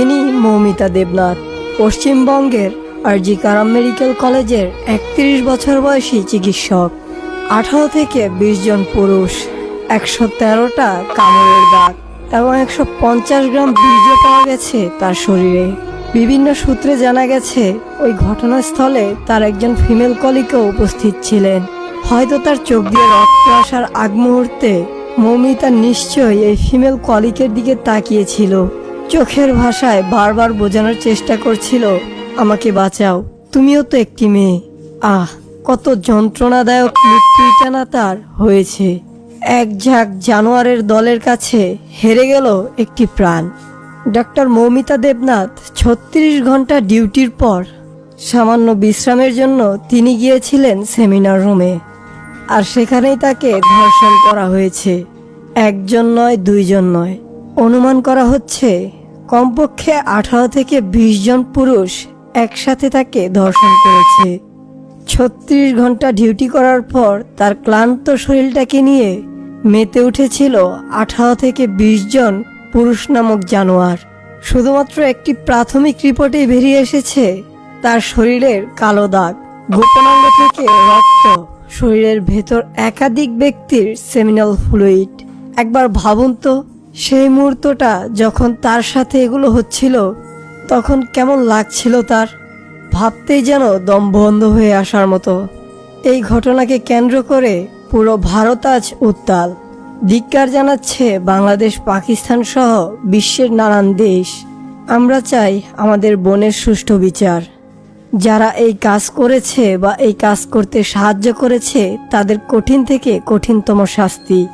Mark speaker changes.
Speaker 1: তিনি মৌমিতা দেবনাথ, পশ্চিমবঙ্গের আরজি কারাম মেডিকেল কলেজের একত্রিশ বছর বয়সী চিকিৎসক। আঠারো থেকে বিশ জন পুরুষ, একশো তেরোটা কামড়ের দাগ এবং একশো পঞ্চাশ গ্রাম বীর্য পাওয়া গেছে তার শরীরে। বিভিন্ন সূত্রে জানা গেছে, ওই ঘটনাস্থলে তার একজন ফিমেল কলিকও উপস্থিত ছিলেন। হয়তো তার চোখ দিয়ে রক্ত আসার আগ মুহূর্তে মৌমিতা নিশ্চয়ই এই ফিমেল কলিকের দিকে তাকিয়েছিল। চোখের ভাষায় বারবার বোঝানোর চেষ্টা করছিল, আমাকে বাঁচাও, তুমিও তো একটি মেয়ে। আহ, কত যন্ত্রণাদায়ক মৃত্যুটা না তার হয়েছে। এক ঝাঁক জানোয়ারের দলের কাছে হেরে গেল একটি প্রাণ। ডক্টর মৌমিতা দেবনাথ ছত্রিশ ঘণ্টা ডিউটির পর সামান্য বিশ্রামের জন্য তিনি গিয়েছিলেন সেমিনার রুমে। আর সেখানেই তাকে ধর্ষণ করা হয়েছে। একজন নয়, দুইজন নয়। অনুমান করা হচ্ছে কমপক্ষে আঠারো থেকে বিশ জন পুরুষ একসাথে তাকে ধর্ষণ করেছে। ছত্রিশ ঘণ্টা ডিউটি করার পর তার ক্লান্ত শরীরটাকে নিয়ে মেতে উঠেছিল আঠারো থেকে বিশ জন পুরুষ নামক জানোয়ার। শুধুমাত্র একটি প্রাথমিক রিপোর্টেই বেরিয়ে এসেছে তার শরীরের কালো দাগ। গোপনাঙ্গ থেকে রক্ত, শরীরের ভেতর একাধিক ব্যক্তির সেমিনাল ফ্লুইড। একবার ভাবুন তো সেই মুহূর্তটা যখন তার সাথে এগুলো হচ্ছিল, তখন কেমন লাগছিল তার? ভাবতেই যেন দম বন্ধ হয়ে আসার মতো। এই ঘটনাকে কেন্দ্র করে পুরো ভারত আজ উত্তাল। ধিক্কার জানাচ্ছে বাংলাদেশ, পাকিস্তান সহ বিশ্বের নানান দেশ। আমরা চাই আমাদের বোনের সুষ্ঠু বিচার। যারা এই কাজ করেছে বা এই কাজ করতে সাহায্য করেছে, তাদের কঠিন থেকে কঠিনতম শাস্তি।